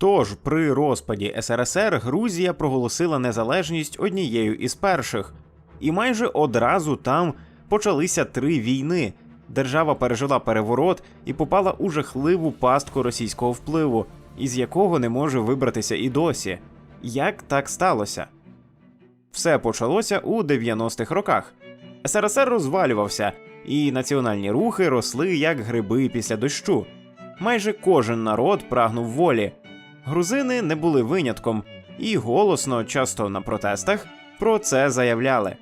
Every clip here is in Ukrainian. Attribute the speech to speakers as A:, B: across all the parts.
A: Тож при розпаді СРСР Грузія проголосила незалежність однією із перших, і майже одразу там почалися три війни. Держава пережила переворот і попала у жахливу пастку російського впливу, із якого не може вибратися і досі. Як так сталося? Все почалося у 90-х роках. СРСР розвалювався, і національні рухи росли як гриби після дощу. Майже кожен народ прагнув волі. Грузини не були винятком і голосно, часто на протестах, про це заявляли.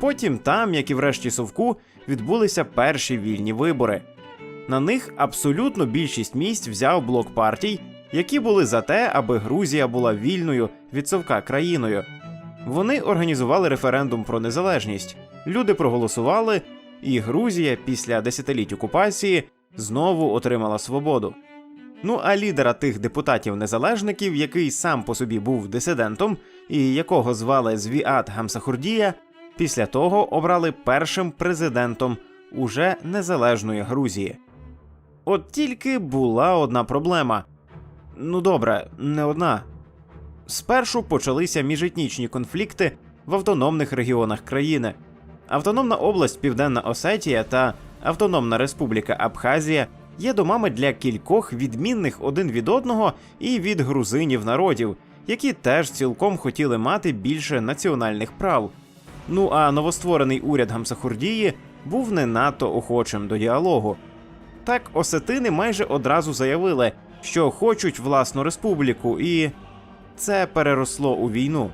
A: Потім там, як і врешті Совку, відбулися перші вільні вибори. На них абсолютно більшість місць взяв блок партій, які були за те, аби Грузія була вільною від совка країною. Вони організували референдум про незалежність. Люди проголосували, і Грузія після десятиліть окупації знову отримала свободу. Ну а лідера тих депутатів-незалежників, який сам по собі був дисидентом і якого звали Звіат Гамсахурдія, після того обрали першим президентом уже незалежної Грузії. От тільки була одна проблема. Ну добре, не одна. Спершу почалися міжетнічні конфлікти в автономних регіонах країни. Автономна область Південна Осетія та Автономна Республіка Абхазія є домами для кількох відмінних один від одного і від грузинів народів, які теж цілком хотіли мати більше національних прав. Ну а новостворений уряд Гамсахурдії був не надто охочим до діалогу. Так осетини майже одразу заявили, що хочуть власну республіку, і це переросло у війну.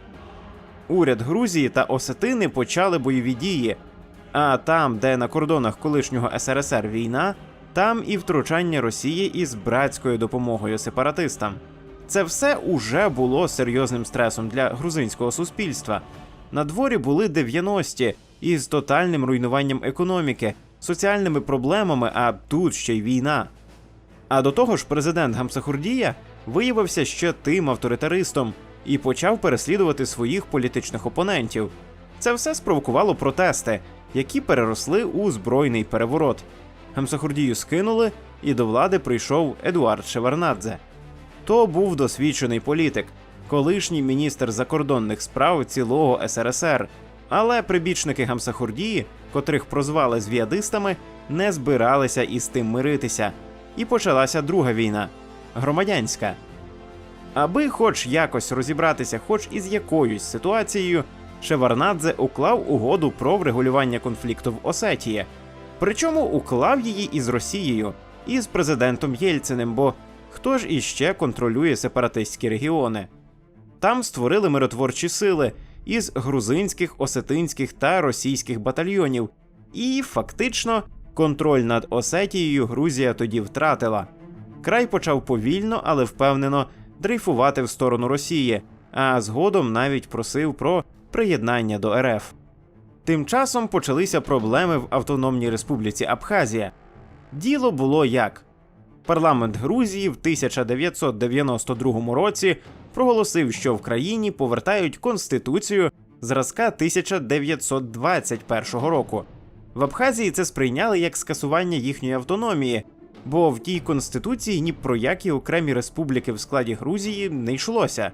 A: Уряд Грузії та осетини почали бойові дії. А там, де на кордонах колишнього СРСР війна, там і втручання Росії із братською допомогою сепаратистам. Це все уже було серйозним стресом для грузинського суспільства. На дворі були 90-ті із тотальним руйнуванням економіки, соціальними проблемами, а тут ще й війна. А до того ж, президент Гамсахурдія виявився ще тим авторитаристом і почав переслідувати своїх політичних опонентів. Це все спровокувало протести, які переросли у збройний переворот. Гамсахурдію скинули, і до влади прийшов Едуард Шеварнадзе. То був досвідчений політик, колишній міністр закордонних справ цілого СРСР. Але прибічники Гамсахурдії, котрих прозвали звіадистами, не збиралися із тим миритися. І почалася друга війна громадянська. Аби хоч якось розібратися, хоч із якоюсь ситуацією, Шеварнадзе уклав угоду про врегулювання конфлікту в Осетії. Причому уклав її із Росією, і з президентом Єльциним, бо хто ж іще контролює сепаратистські регіони? Там створили миротворчі сили із грузинських, осетинських та російських батальйонів, і фактично контроль над Осетією Грузія тоді втратила. Край почав повільно, але впевнено дрейфувати в сторону Росії, а згодом навіть просив про приєднання до РФ. Тим часом почалися проблеми в Автономній Республіці Абхазія. Діло було як. Парламент Грузії в 1992 році проголосив, що в країні повертають конституцію зразка 1921 року. В Абхазії це сприйняли як скасування їхньої автономії, бо в тій конституції ні про які окремі республіки в складі Грузії не йшлося.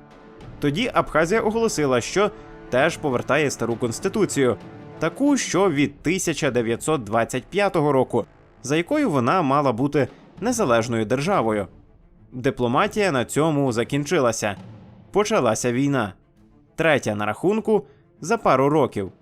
A: Тоді Абхазія оголосила, що теж повертає стару конституцію, таку, що від 1925 року, за якою вона мала бути незалежною державою. Дипломатія на цьому закінчилася. Почалася війна. Третя на рахунку за пару років.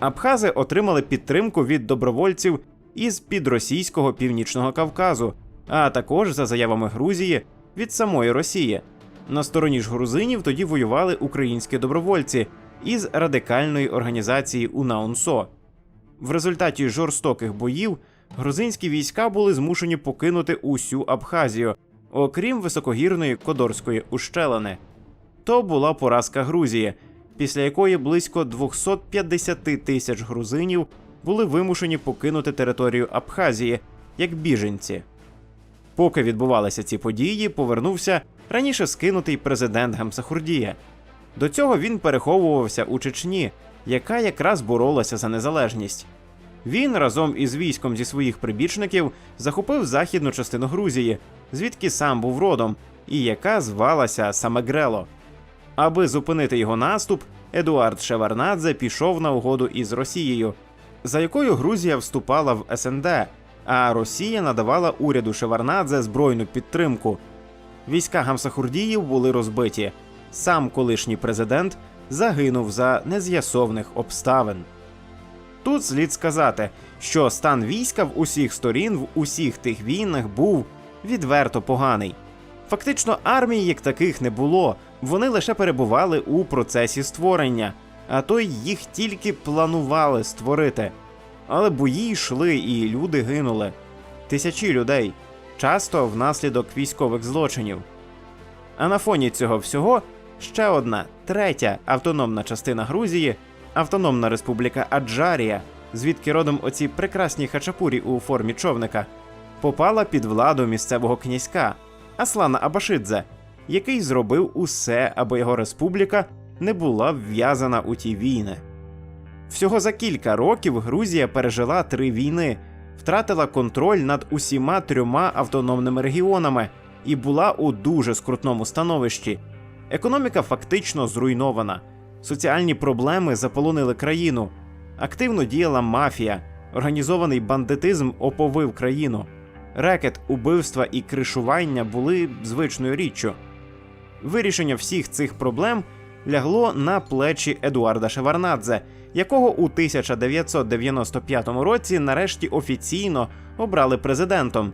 A: Абхази отримали підтримку від добровольців із підросійського північного Кавказу, а також, за заявами Грузії, від самої Росії. На стороні ж грузинів тоді воювали українські добровольці із радикальної організації УНАУНСО. В результаті жорстоких боїв грузинські війська були змушені покинути усю Абхазію, окрім високогірної Кодорської ущелини. То була поразка Грузії, після якої близько 250 тисяч грузинів були вимушені покинути територію Абхазії як біженці. Поки відбувалися ці події, повернувся раніше скинутий президент Гамсахурдія. До цього він переховувався у Чечні, яка якраз боролася за незалежність. Він разом із військом зі своїх прибічників захопив західну частину Грузії, звідки сам був родом, і яка звалася саме Грело. Аби зупинити його наступ, Едуард Шеварнадзе пішов на угоду із Росією, за якою Грузія вступала в СНД, а Росія надавала уряду Шеварнадзе збройну підтримку. Війська Гамсахурдіїв були розбиті. Сам колишній президент загинув за нез'ясовних обставин. Тут слід сказати, що стан війська в усіх сторін в усіх тих війнах був відверто поганий. Фактично, армії як таких не було, вони лише перебували у процесі створення, а то й їх тільки планували створити. Але бої йшли і люди гинули. Тисячі людей, часто внаслідок військових злочинів. А на фоні цього всього ще одна третя автономна частина Грузії, Автономна Республіка Аджарія, звідки родом оці прекрасні хачапурі у формі човника, попала під владу місцевого князька Аслана Абашидзе, який зробив усе, аби його республіка не була вв'язана у ті війни. Всього за кілька років Грузія пережила три війни, втратила контроль над усіма трьома автономними регіонами і була у дуже скрутному становищі. Економіка фактично зруйнована, соціальні проблеми заполонили країну, активно діяла мафія, організований бандитизм оповив країну. Рекет, убивства і кришування були звичною річчю. Вирішення всіх цих проблем лягло на плечі Едуарда Шеварнадзе, якого у 1995 році нарешті офіційно обрали президентом.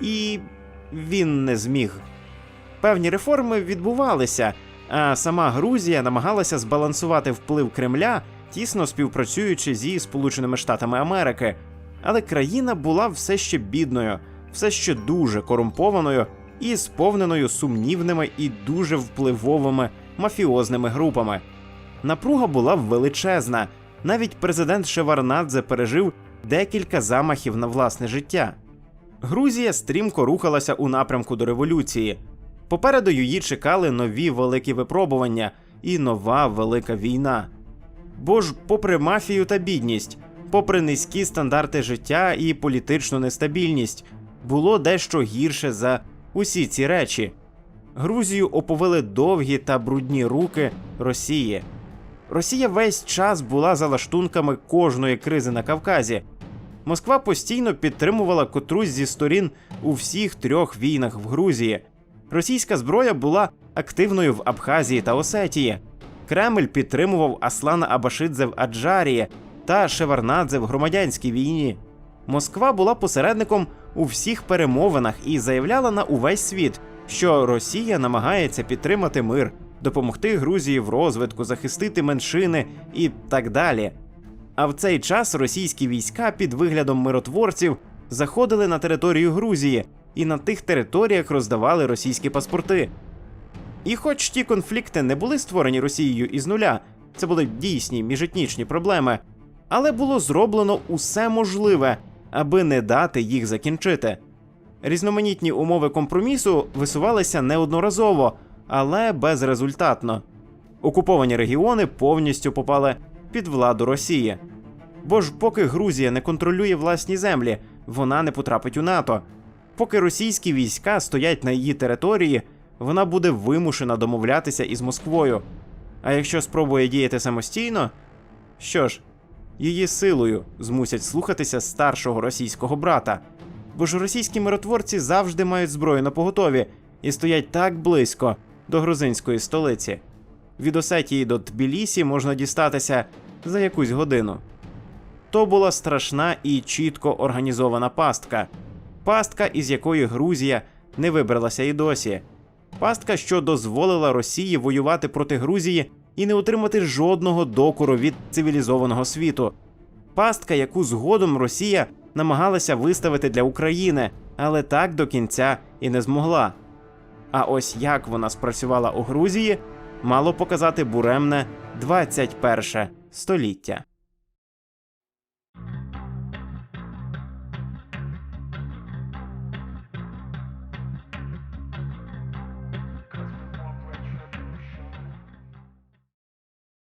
A: І він не зміг. Певні реформи відбувалися, а сама Грузія намагалася збалансувати вплив Кремля, тісно співпрацюючи зі Сполученими Штатами Америки. Але країна була все ще бідною, все ще дуже корумпованою і сповненою сумнівними і дуже впливовими мафіозними групами. Напруга була величезна. Навіть президент Шеварнадзе пережив декілька замахів на власне життя. Грузія стрімко рухалася у напрямку до революції. Попереду її чекали нові великі випробування і нова велика війна. Бо ж, попри мафію та бідність, попри низькі стандарти життя і політичну нестабільність, було дещо гірше за усі ці речі. Грузію оповили довгі та брудні руки Росії. Росія весь час була за лаштунками кожної кризи на Кавказі. Москва постійно підтримувала котрусь зі сторін у всіх трьох війнах в Грузії. Російська зброя була активною в Абхазії та Осетії. Кремль підтримував Аслана Абашидзе в Аджарії та Шеварнадзе в громадянській війні. Москва була посередником у всіх перемовинах і заявляла на увесь світ, що Росія намагається підтримати мир, допомогти Грузії в розвитку, захистити меншини і так далі. А в цей час російські війська під виглядом миротворців заходили на територію Грузії і на тих територіях роздавали російські паспорти. І хоч ті конфлікти не були створені Росією із нуля, це були дійсні міжетнічні проблеми, але було зроблено усе можливе, аби не дати їх закінчити. Різноманітні умови компромісу висувалися неодноразово, але безрезультатно. Окуповані регіони повністю попали під владу Росії. Бо ж поки Грузія не контролює власні землі, вона не потрапить у НАТО. Поки російські війська стоять на її території, вона буде вимушена домовлятися із Москвою. А якщо спробує діяти самостійно, що ж, її силою змусять слухатися старшого російського брата. Бо ж російські миротворці завжди мають зброю на поготові і стоять так близько до грузинської столиці. Від Осетії до Тбілісі можна дістатися за якусь годину. То була страшна і чітко організована пастка. Пастка, із якої Грузія не вибралася і досі. Пастка, що дозволила Росії воювати проти Грузії і не отримати жодного докору від цивілізованого світу. Пастка, яку згодом Росія намагалася виставити для України, але так до кінця і не змогла. А ось як вона спрацювала у Грузії, мало показати буремне 21 століття.